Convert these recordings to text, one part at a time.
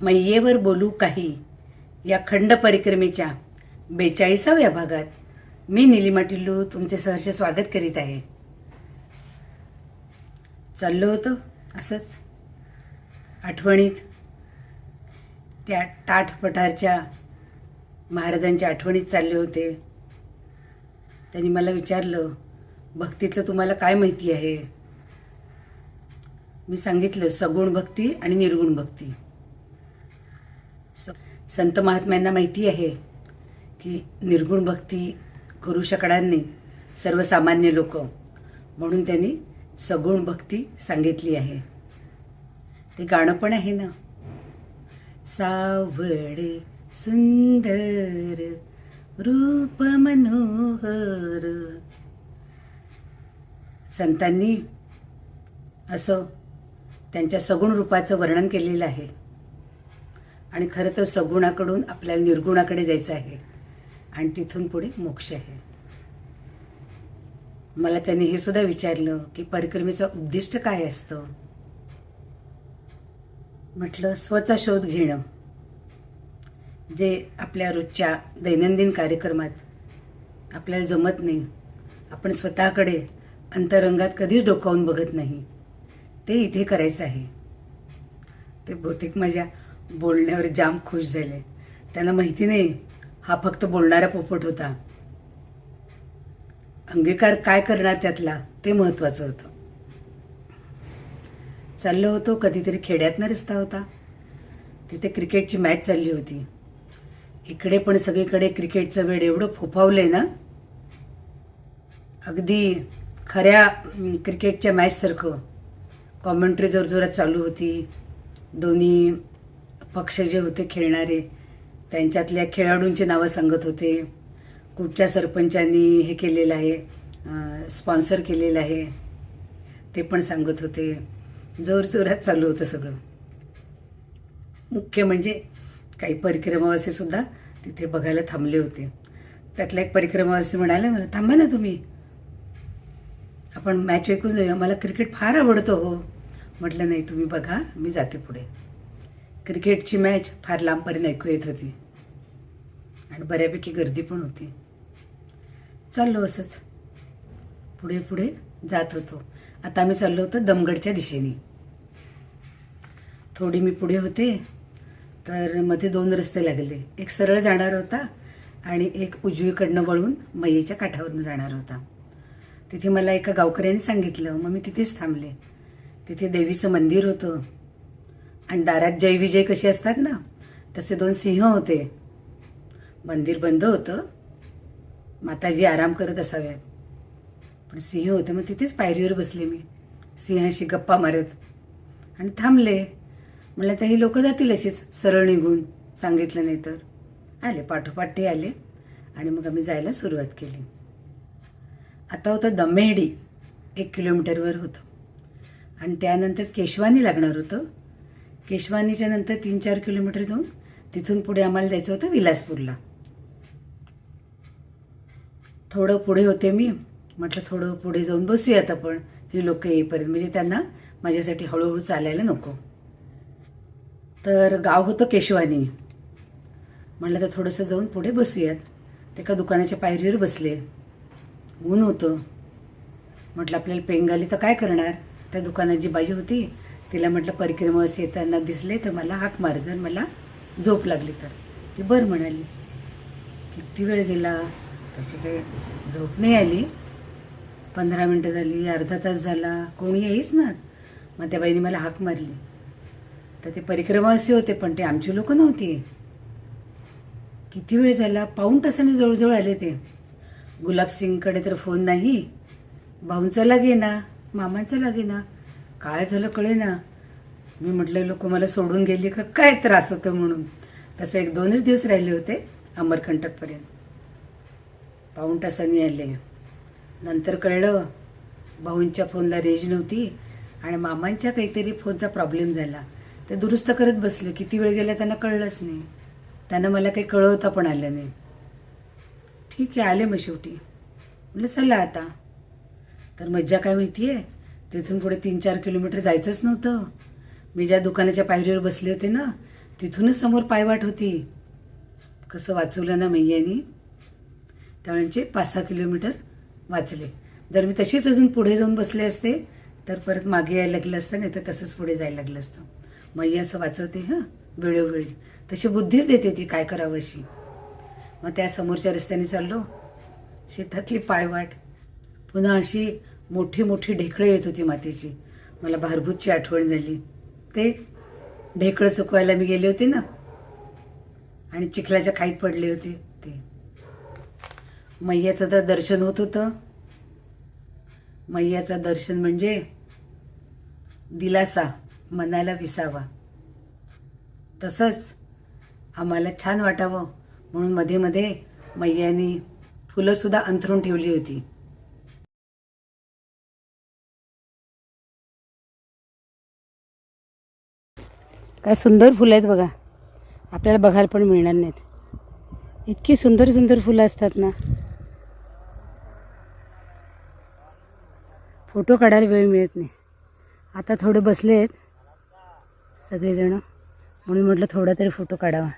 मैयेवर बोलू काही. या खंड परिक्रमेच्या बेचाळीसाव्या भागात मी निलिमा टिल्लू तुमचे सहर्ष स्वागत करीत आहे. चाललो होतो असंच. आठवणीत त्या टाठ पठारच्या महाराजांच्या आठवणीत चालले होते. त्यांनी मला विचारलं भक्तीतलं तुम्हाला काय माहिती आहे? मी सांगितलं सगुण भक्ती आणि निर्गुण भक्ती. संत महात्म्यांना माहिती आहे की निर्गुण भक्ती करू शकणार नाही सर्वसामान्य लोक. म्हणून त्यांनी सगुण भक्ती सांगितली आहे. ते गाणं पण आहे ना? सावडे सुंदर रूप मनोहर. संतांनी असं त्यांच्या सगुण रूपाचं वर्णन केलेलं आहे. आणि खरं तर सगुणाकडून आपल्याला निर्गुणाकडे जायचं आहे. आणि तिथून पुढे मोक्ष आहे. मला त्यांनी हे सुद्धा विचारलं की परिक्रमेचं उद्दिष्ट काय असतं? म्हटलं स्वचा शोध घेणं. जे आपल्या रोजच्या दैनंदिन कार्यक्रमात आपल्याला जमत नाही. आपण स्वतःकडे अंतरंगात कधीच डोकावून बघत नाही. ते इथे करायचं आहे. ते बहुतेक माझ्या बोलण्यावर जाम खुश झाले. त्यांना माहिती नाही हा फक्त बोलणारा पोपट होता. अंगीकार काय करणार त्यातला ते महत्वाचं होतं. चाललो होतो कधीतरी खेड्यातनं रस्ता होता. तिथे क्रिकेटची मॅच चालली होती. इकडे पण सगळीकडे क्रिकेटचं वेळ एवढं फोफावलंय ना? अगदी खऱ्या क्रिकेटच्या मॅचसारखं. कॉमेंट्री जोरजोरात चालू होती. दोन्ही पक्ष जे होते खेळणारे त्यांच्यातल्या खेळाडूंची नावं सांगत होते. कुठच्या सरपंचांनी हे केलेलं आहे स्पॉन्सर केलेलं आहे ते पण सांगत होते. जोरजोरात चालू होतं सगळं. मुख्य म्हणजे काही परिक्रमावासी सुद्धा तिथे बघायला थांबले होते. त्यातला एक परिक्रमावासी म्हणाले मला थांबा ना तुम्ही. आपण मॅच ऐकून जाऊया. मला क्रिकेट फार आवडतं हो. म्हटलं नाही तुम्ही बघा मी जाते पुढे. क्रिकेटची मॅच फार लांबपर्यंत ऐकू येत होती. आणि बऱ्यापैकी गर्दी पण होती. चाललो असंच. पुढे पुढे जात होतो. आता आम्ही चाललो होतो दमगडच्या दिशेने. थोडी मी पुढे होते तर मध्ये दोन रस्ते लागले. एक सरळ जाणार होता आणि एक उजवीकडनं वळून मैयेच्या काठावरून जाणार होता. तिथे मला एका गावकऱ्याने सांगितलं मग मी तिथेच थांबले. तिथे देवीचं मंदिर होतं. आणि दारात जय विजय कशी असतात ना तसे दोन सिंह होते. मंदिर बंद होतं. माताजी आराम करत असाव्यात. पण सिंह होते मग तिथेच पायरीवर बसले मी. सिंहाशी गप्पा मारत. आणि थांबले. म्हणलं तर ही लोक जातील अशीच सरळ निघून. सांगितलं नाही तर. आले पाठोपाठ ते आले. आणि मग आम्ही जायला सुरुवात केली. आता होतं दमेडी एक किलोमीटरवर होतं. आणि त्यानंतर केशवानी लागणार होतं. केशवानीच्या नंतर तीन चार किलोमीटर जाऊन तिथून पुढे आम्हाला जायचं होतं विलासपूरला. थोडं पुढे होते मी. म्हटलं थोडं पुढे जाऊन बसूयात आपण. ही लोक येईपर्यंत. म्हणजे त्यांना माझ्यासाठी हळूहळू चालायला नको. तर गाव होतं केशवानी. म्हटलं तर थोडंसं जाऊन पुढे बसूयात. ते एका दुकानाच्या पायरीवर बसले. ऊन होतं. म्हटलं आपल्याला पेंगाली तर काय करणार? त्या दुकानात जी बाई होती तिला म्हटलं परिक्रमास येताना दिसले तर मला हाक मार. जर मला झोप लागली तर. ती बरं म्हणाली. किती वेळ गेला तशी काही झोप नाही आली. पंधरा मिनटं झाली अर्धा तास झाला कोणी येईच ना? मग त्या बाईने मला हाक मारली. तर ते परिक्रमावासी होते पण ते आमची लोक नव्हती. किती वेळ झाला पाऊण तासाने जवळजवळ आले ते. गुलाबसिंगकडे तर फोन नाही. भाऊंचा लागे ना मामांचा लागे ना काय झालं कळे ना मी म्हटलं लोक मला सोडून गेली का? काय त्रास होतो म्हणून? तसं एक दोनच दिवस राहिले होते अमरकंटकपर्यंत. पाऊण तासांनी आले. नंतर कळलं भाऊंच्या फोनला रेंज नव्हती आणि मामांच्या काहीतरी फोनचा प्रॉब्लेम झाला. ते दुरुस्त करत बसले. किती वेळ गेला त्यांना कळलंच नाही. त्यांना मला काही कळवता पण आलं नाही. ठीक आहे आले मग शेवटी. म्हटलं चला आता. तर मज्जा काय माहिती आहे तिथून पुढे तीन चार किलोमीटर जायचंच नव्हतं. मी ज्या दुकानाच्या पायरीवर बसले होते ना तिथूनच समोर पायवाट होती. कसं वाचवलं ना मैयानी. त्यामुळे पाच सहा किलोमीटर वाचले. जर मी तशीच अजून पुढे जाऊन बसले असते तर परत मागे यायला लागलं असतं नाही तर तसंच पुढे जायला लागलं असतं. मैया असं वाचवते हां वेळोवेळी. तशी बुद्धीच देते ती काय करावं अशी. मग त्या समोरच्या रस्त्याने चाललो. शेतातली पायवाट. पुन्हा अशी मोठी मोठी ढेकळे येत होती मातीची. मला भारभूतची आठवण झाली. ते ढेकळं चुकवायला मी गेले होते ना. आणि चिखलाच्या खाईत पडले होते ते. मैयाचं तर दर्शन होत होतं. मैयाचं दर्शन म्हणजे दिलासा मनाला विसावा. तसंच आम्हाला छान वाटावं म्हणून मध्ये मध्ये मैयानी फुलंसुद्धा अंथरून ठेवली होती. काय सुंदर फुलं आहेत बघा. आपल्याला बघायला पण मिळणार नाहीत. इतकी सुंदर सुंदर फुलं असतात ना. फोटो काढायला वेळ मिळत नाही. आता थोडे बसले आहेत सगळेजणं. म्हणून म्हटलं थोडा तरी फोटो काढावा.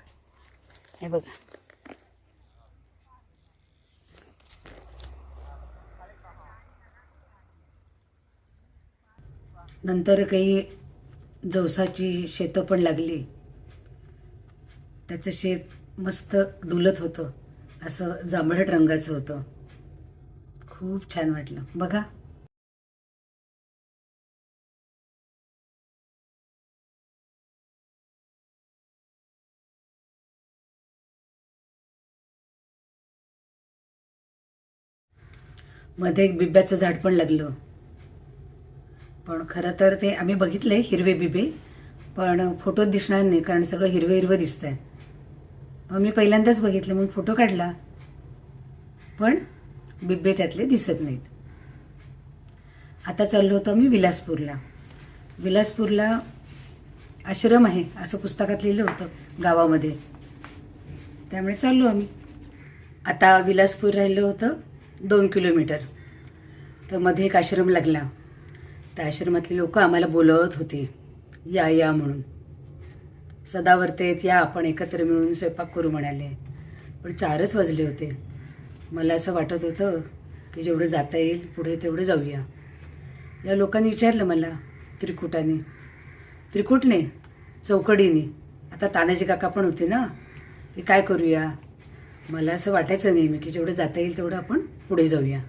हे बघा. नंतर काही जवसाची शेतं पण लागली. त्याचं शेत मस्त डुलत होतं. असं जांभळट रंगाचं होतं. खूप छान वाटलं. बघा. मध्ये एक बिब्याचं झाड पण लागलं. पण खरं तर ते आम्ही बघितले हिरवे बिबे पण फोटोत दिसणार नाही कारण सगळं हिरवं हिरवं आहे मग मी पहिल्यांदाच बघितलं मग फोटो काढला. पण बिब्बे त्यातले दिसत नाहीत. आता चाललो होतो मी विलासपूरला. विलासपूरला आश्रम आहे असं पुस्तकात लिहिलं होतं गावामध्ये. त्यामुळे चाललो आम्ही. आता विलासपूर राहिलं होतं दोन किलोमीटर. तर मध्ये एक आश्रम लागला. त्या आश्रमातली लोक आम्हाला बोलवत होती. या या म्हणून. सदावर्तेत या आपण एकत्र मिळून स्वयंपाक करू म्हणाले. पण चारच वाजले होते. मला असं वाटत होतं की जेवढं जाता येईल पुढे तेवढं जाऊया. या लोकांनी विचारलं मला त्रिकुटाने. त्रिकुटने चौकडीने. आता तानाजी काका पण होते ना? की काय करूया? मला असं वाटायचं नेहमी की जेवढं जाता येईल तेवढं आपण पुढे जाऊया.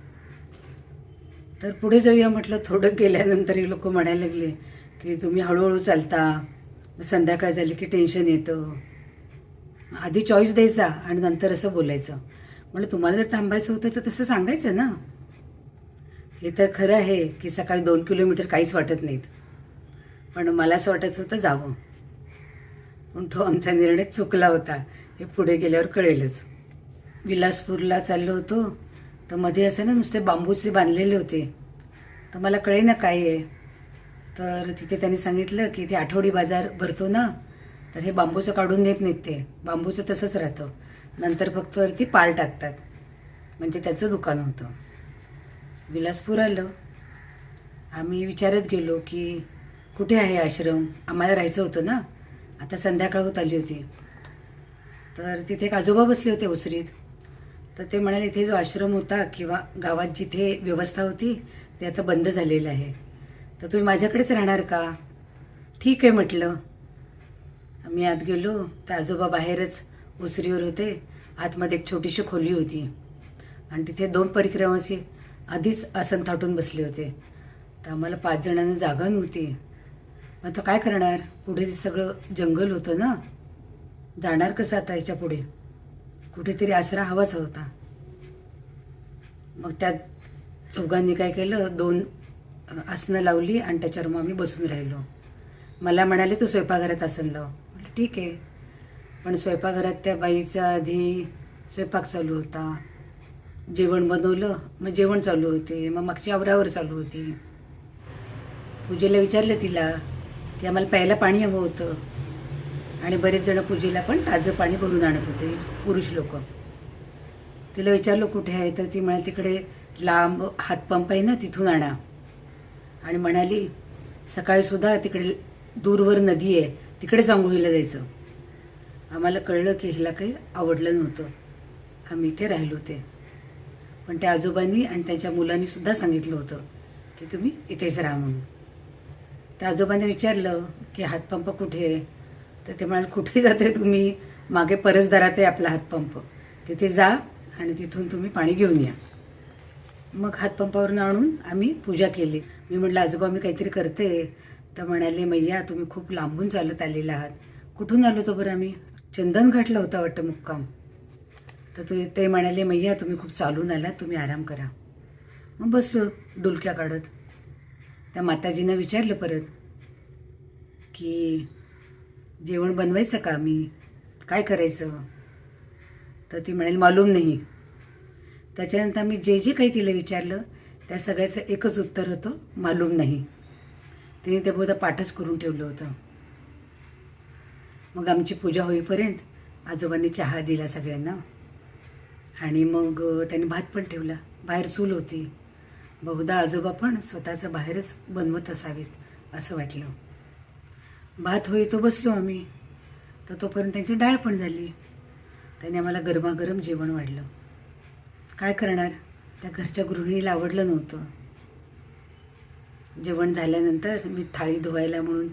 तर पुढे जाऊया म्हटलं थोडं गेल्यानंतर हे लोक म्हणायला लागले की तुम्ही हळूहळू चालता. मग संध्याकाळ झाली की टेन्शन येतं. आधी चॉईस द्यायचा आणि नंतर असं बोलायचं. म्हणजे तुम्हाला जर थांबायचं होतं तर तसं सांगायचं ना? हे तर खरं आहे की सकाळी दोन किलोमीटर काहीच वाटत नाहीत. पण मला असं वाटत होतं जावं. पण तो आमचा निर्णय चुकला होता. हे पुढे गेल्यावर कळेलच. विलासपूरला चाललो होतो. तर मध्ये असं ना नुसते बांबूचे बांधलेले होते. तर मला कळे ना काय आहे. तर तिथे त्यांनी सांगितलं की ते आठवडी बाजार भरतो ना तर हे बांबूचं काढून देत नाहीत ते. बांबूचं तसंच राहतं. नंतर फक्त वरती पाल टाकतात. म्हणजे त्याचं दुकान होतं. विलासपूर आलं. आम्ही विचारत गेलो की कुठे आहे आश्रम? आम्हाला राहायचं होतं ना. आता संध्याकाळ होत आली होती. तर तिथे एक आजोबा बसले होते ओसरीत तर ते म्हणाले इथे जो आश्रम होता किंवा गावात जिथे व्यवस्था होती ते आता बंद झालेलं आहे. तर तुम्ही माझ्याकडेच राहणार का? ठीक आहे म्हटलं. आम्ही आत गेलो. तर आजोबा बाहेरच ओसरीवर होते. आतमध्ये एक छोटीशी खोली होती. आणि तिथे दोन परिक्रमासी आधीच आसन थाटून बसले होते. तर आम्हाला पाच जणांना जागा नव्हती. मग आता काय करणार? पुढे सगळं जंगल होतं ना? जाणार कसं आता याच्यापुढे? कुठेतरी आसरा हवाच होता. मग त्यात चौघांनी काय केलं? दोन आसनं लावली आणि त्याच्यावर मग आम्ही बसून राहिलो. मला म्हणाले तू स्वयंपाकघरात आसन लाव. म्हटलं ठीक आहे. पण स्वयंपाकघरात त्या बाईचा आधी स्वयंपाक चालू होता. जेवण बनवलं मग जेवण चालू होते मग मागची आवरावर चालू होती. पूजेला विचारलं तिला की आम्हाला प्यायला पाणी हवं होतं. आणि बरेच जण पूजेला पण ताजं पाणी भरून आणत होते पुरुष लोक. तिला विचारलं कुठे आहे? तर ती म्हणाली तिकडे लांब हातपंप आहे ना तिथून आणा. आणि म्हणाली सकाळी सुद्धा तिकडे दूरवर नदी आहे तिकडेच आंघोळीला जायचं. आम्हाला कळलं की हिला काही आवडलं नव्हतं. आम्ही इथे राहिलो होते. पण त्या आजोबांनी आणि त्यांच्या मुलांनी सुद्धा सांगितलं होतं की तुम्ही इथेच राहा म्हणून. त्या आजोबांनी विचारलं की हातपंप कुठे आहे? तर ते म्हणाले कुठे जाते तुम्ही? मागे परसदारात आहे आपला हातपंप तिथे जा आणि तिथून तुम्ही पाणी घेऊन या. मग हातपंपावरून आणून आम्ही पूजा केली. मी म्हटलं आजोबा मी काहीतरी करते. तर म्हणाले मैया तुम्ही खूप लांबून चालत आलेले आहात. कुठून आलो तो बरं आम्ही? चंदन घाटला होता वाटतं मुक्काम. तर तू ते म्हणाले मैया तुम्ही खूप चालून आला तुम्ही आराम करा. मग बसलो डुलक्या काढत. त्या माताजीनं विचारलं परत की जेवण बनवायचं का मी? काय करायचं? तर ती म्हणाली मालूम नाही. त्याच्यानंतर मी जे जे काही तिला विचारलं त्या सगळ्याचं एकच उत्तर होतं मालूम नाही. तिने ते बहुधा पाठच करून ठेवलं होतं. मग आमची पूजा होईपर्यंत आजोबांनी चहा दिला सगळ्यांना. आणि मग त्यांनी भात पण ठेवला. बाहेर चूल होती. बहुधा आजोबा पण स्वतःचं बाहेरच बनवत असावेत असं वाटलं. भात होई तो बसलो आम्ही. तर तोपर्यंत त्यांची डाळ पण झाली. त्याने आम्हाला गरमागरम जेवण वाढलं. काय करणार? त्या घरच्या गृहिणीला आवडलं नव्हतं. जेवण झाल्यानंतर मी थाळी धुवायला म्हणून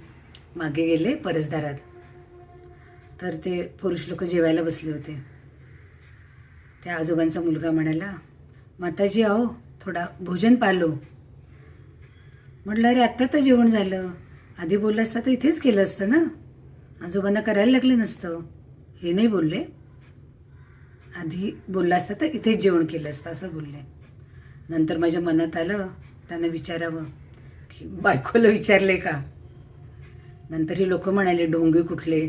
मागे गेले परसदारात. तर ते पुरुष लोक जेवायला बसले होते. त्या आजोबांचा मुलगा म्हणाला माताजी आहो थोडा भोजन पालो. म्हटलं अरे आत्ता तर जेवण झालं. आधी बोललं असतं तर इथेच केलं असतं ना? आजोबांना करायला लागलं नसतं. हे नाही बोलले. आधी बोलला असता तर इथेच जेवण केलं असतं असं बोलले. नंतर माझ्या मनात आलं त्यांना विचारावं की बायकोला विचारले का? नंतर हे लोक म्हणाले ढोंगे कुठले?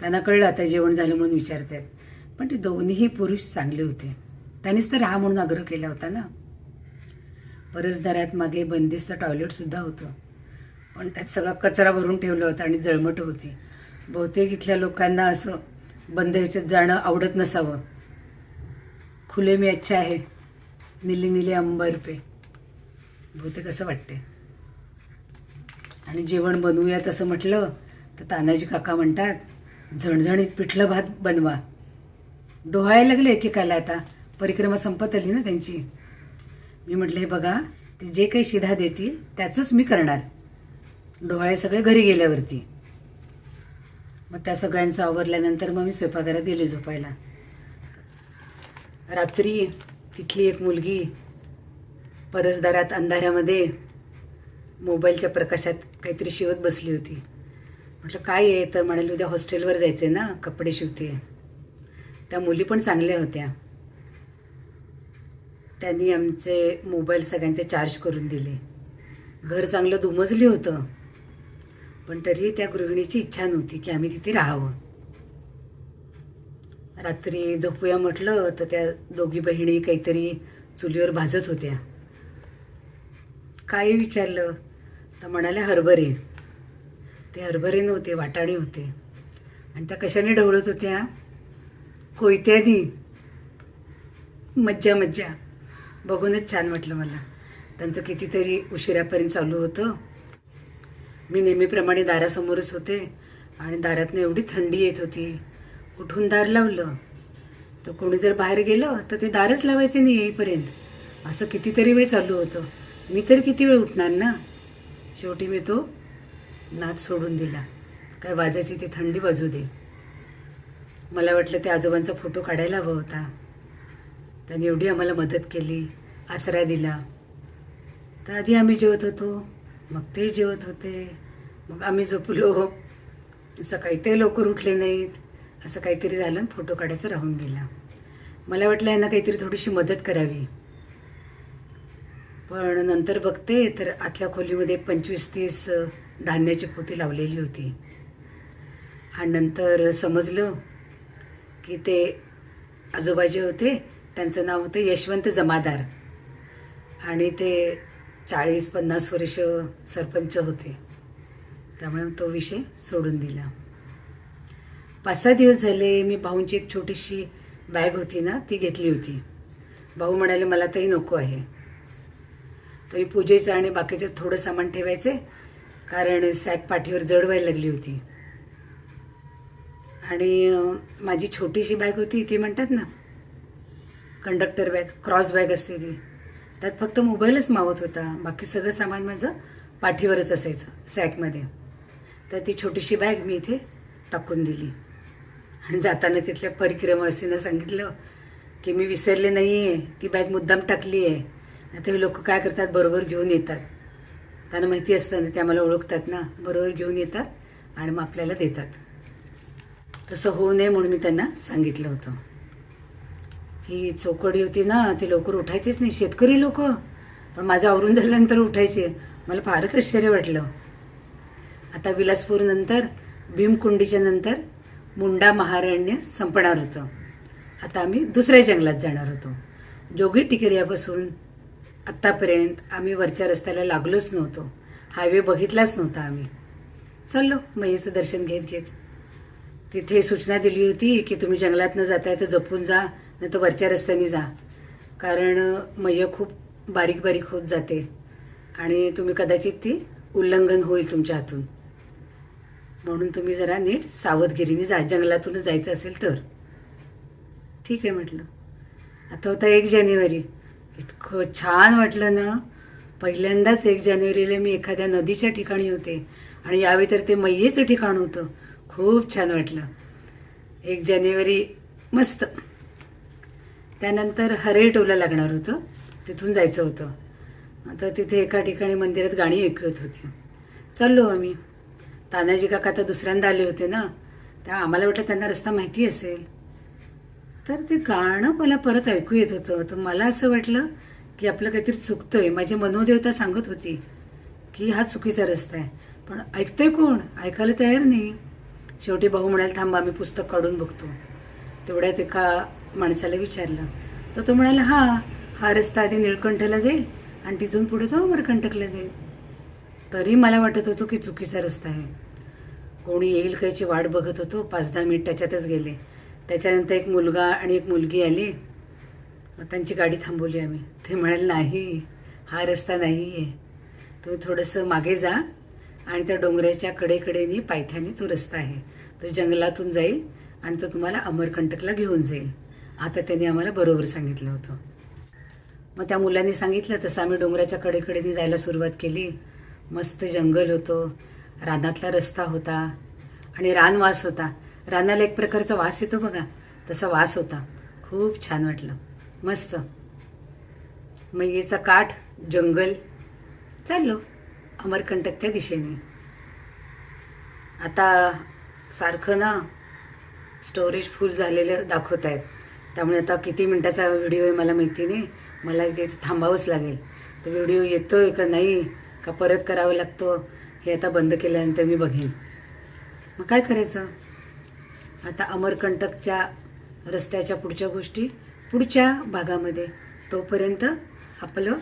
त्यांना कळलं आता जेवण झालं म्हणून विचारतात. पण ते दोन्हीही पुरुष चांगले होते. त्यांनीच तर राहा म्हणून आग्रह केला होता ना? परसदारात मागे बंदिस्त टॉयलेटसुद्धा होतं. पण त्यात सगळा कचरा भरून ठेवला होता आणि जळमट होती. बहुतेक इथल्या लोकांना असं बंद ह्याच्यात जाणं आवडत नसावं. खुले मी अच्छा आहे. निली निली अंबर पे. बहुतेक असं वाटते आणि जेवण बनवूयात असं म्हटलं तर तानाजी काका म्हणतात झणझणीत पिठलं भात बनवा. डोहायला लागले एकेकाला आता. परिक्रमा संपत आली ना त्यांची. मी म्हटलं हे बघा ते जे काही शिधा देतील त्याचंच मी करणार. डोहाळे सगळे घरी गेल्यावरती. मग त्या सगळ्यांचं आवरल्यानंतर मग मी स्वयंपाकघरात गेले झोपायला. रात्री तिथली एक मुलगी परसदारात अंधाऱ्यामध्ये मोबाईलच्या प्रकाशात काहीतरी शिवत बसली होती. म्हटलं काय आहे? तर म्हणाली उद्या हॉस्टेलवर जायचे ना कपडे शिवते. त्या मुली पण चांगल्या होत्या. त्यांनी आमचे मोबाईल सगळ्यांचे चार्ज करून दिले. घर चांगलं दुमजली होतं. पण तरीही त्या गृहिणीची इच्छा नव्हती की आम्ही तिथे राहावं. रात्री झोपूया म्हटलं तर त्या दोघी बहिणी काहीतरी चुलीवर भाजत होत्या. काय विचारलं? तर म्हणाल्या हरभरे. ते हरभरे नव्हते वाटाणे होते. आणि त्या कशाने ढवळत होत्या? कोयत्यानी. मज्जा मज्जा. बघूनच छान वाटलं मला. त्यांचं कितीतरी उशिरापर्यंत चालू होतं. मी नेहमीप्रमाणे दारासमोरच होते आणि दारातनं एवढी थंडी येत होती. उठून दार लावलं? तर कोणी जर बाहेर गेलं तर ते दारच लावायचे नाही येईपर्यंत. असं कितीतरी वेळ चालू होतं. मी तर किती वेळ उठणार ना? शेवटी मी तो नाद सोडून दिला. काय वाजायची ती थंडी वाजू दे. मला वाटलं त्या आजोबांचा फोटो काढायला हवा होता. त्यांनी एवढी आम्हाला मदत केली आसरा दिला. तर आधी आम्ही जेवत होतो. मग ते जेवत होते. मग आम्ही झोपलो. सकाळी ते लवकर उठले नाहीत. असं काहीतरी झालं आणि फोटो काढायचं राहून दिला मला वाटलं यांना काहीतरी थोडीशी मदत करावी. पण नंतर बघते तर आतल्या खोलीमध्ये पंचवीस तीस धान्याची पोती लावलेली होती. आणि नंतर समजलं की ते आजोबा जे होते त्यांचं नाव होतं यशवंत जमादार. आणि ते चाळीस पन्नास वर्ष सरपंच होते. त्यामुळे तो विषय सोडून दिला. पाच सहा दिवस झाले मी भाऊंची एक छोटीशी बॅग होती ना ती घेतली होती. भाऊ म्हणाले मला तरी नको आहे. तर मी पूजेचं आणि बाकीचं थोडं सामान ठेवायचे कारण सॅक पाठीवर जड व्हायला लागली होती. आणि माझी छोटीशी बॅग होती ती म्हणतात ना कंडक्टर बॅग क्रॉस बॅग असते ती. त्यात फक्त मोबाईलच मावत होता. बाकी सगळं सामान माझं पाठीवरच असायचं सॅकमध्ये. तर ती छोटीशी बॅग मी इथे टाकून दिली. आणि जाताना तिथल्या परिक्रमावासीनं सांगितलं की मी विसरले नाही आहे ती बॅग मुद्दाम टाकली आहे. आता हे लोक काय करतात? बरोबर घेऊन येतात. त्यांना माहिती असतं ना ते आम्हाला ओळखतात ना. बरोबर घेऊन येतात आणि मग आपल्याला देतात. तसं होऊ नये म्हणून मी त्यांना सांगितलं होतं. ही चौकडी होती ना ती लवकर उठायचीच नाही. शेतकरी लोक. पण माझं आवरून झाल्यानंतर उठायचे. मला फारच आश्चर्य वाटलं. आता विलासपूर नंतर भीमकुंडीच्या नंतर मुंडा महारण्य संपणार होतं. आता आम्ही दुसऱ्या जंगलात जाणार होतो. जोगी टिकेऱ्यापासून आत्तापर्यंत आम्ही वरच्या रस्त्याला लागलोच नव्हतो. हायवे बघितलाच नव्हता आम्ही. चाललो मैयाचं दर्शन घेत घेत तिथे सूचना दिली होती की तुम्ही जंगलात न जाताय तर जपून जा. नाही तर वरच्या रस्त्याने जा. कारण मैय खूप बारीक बारीक होत जाते. आणि तुम्ही कदाचित ती उल्लंघन होईल तुमच्या हातून. म्हणून तुम्ही जरा नीट सावधगिरीने जा. जंगलातूनच जायचं असेल तर. ठीक आहे म्हटलं. आता होता एक जानेवारी. इतकं छान वाटलं ना. पहिल्यांदाच एक जानेवारीला मी एखाद्या नदीच्या ठिकाणी होते. आणि यावेळी तर ते मैयेचं ठिकाण होतं. खूप छान वाटलं. एक जानेवारी मस्त. त्यानंतर हरेटोला लागणार होतं. तिथून जायचं होतं. आता तिथे एका ठिकाणी मंदिरात गाणी ऐकत होती. चाललो आम्ही. तानाजी काका आता दुसऱ्यांदा आले होते ना. त्या आम्हाला वाटलं त्यांना रस्ता माहिती असेल. तर ते गाणं मला परत ऐकू येत होतं. तर मला असं वाटलं की आपलं काहीतरी चुकतंय. माझी मनोदेवता सांगत होती की हा चुकीचा रस्ता आहे. पण ऐकतोय कोण? ऐकायला तयार नाही. शेवटी भाऊ म्हणाल थांबा मी पुस्तक काढून बघतो. तेवढ्यात एका माणसाला विचारलं. तर तो म्हणाला हा हा रस्ता आधी निळकंठला जाईल आणि तिथून पुढे तो अमरकंटकला जाईल. तरी मला वाटत होतो की चुकीचा रस्ता आहे. कोणी येईल कायची वाट बघत होतो. पाच दहा मिनिट त्याच्यातच गेले. त्याच्यानंतर एक मुलगा आणि एक मुलगी आली. त्यांची गाडी थांबवली आम्ही. ते म्हणाले नाही हा रस्ता नाही आहे तुम्ही थोडंसं मागे जा आणि त्या डोंगराच्या कडेकडेनी पायथ्याने तो रस्ता आहे. तो जंगलातून जाईल आणि तो तुम्हाला अमरकंटकला घेऊन जाईल. आता त्यांनी आम्हाला बरोबर सांगितलं होतं. मग त्या मुलांनी सांगितलं तसं आम्ही डोंगराच्या कडेकडेने जायला सुरुवात केली. मस्त जंगल होतं रानातला रस्ता होता आणि रानवास होता. रानाला एक प्रकारचा वास येतो बघा तसा वास होता. खूप छान वाटलं. मस्त. मैयेचा काठ जंगल चाललो अमरकंटकच्या दिशेने. आता सारखं ना स्टोरेज फुल झालेलं दाखवत आहेत त्यामुळे आता किती मिनटाचा व्हिडिओ आहे मला माहिती नाही. मला इथे थांबावंच लागेल. तो व्हिडिओ येतोय का नाही का परत करावा लागतो हे आता बंद केल्यानंतर मी बघेन. मग काय करायचं? आता अमरकंटकच्या रस्त्याच्या पुढच्या गोष्टी पुढच्या भागामध्ये. तोपर्यंत आपलं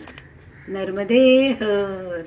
नर्मदे हर.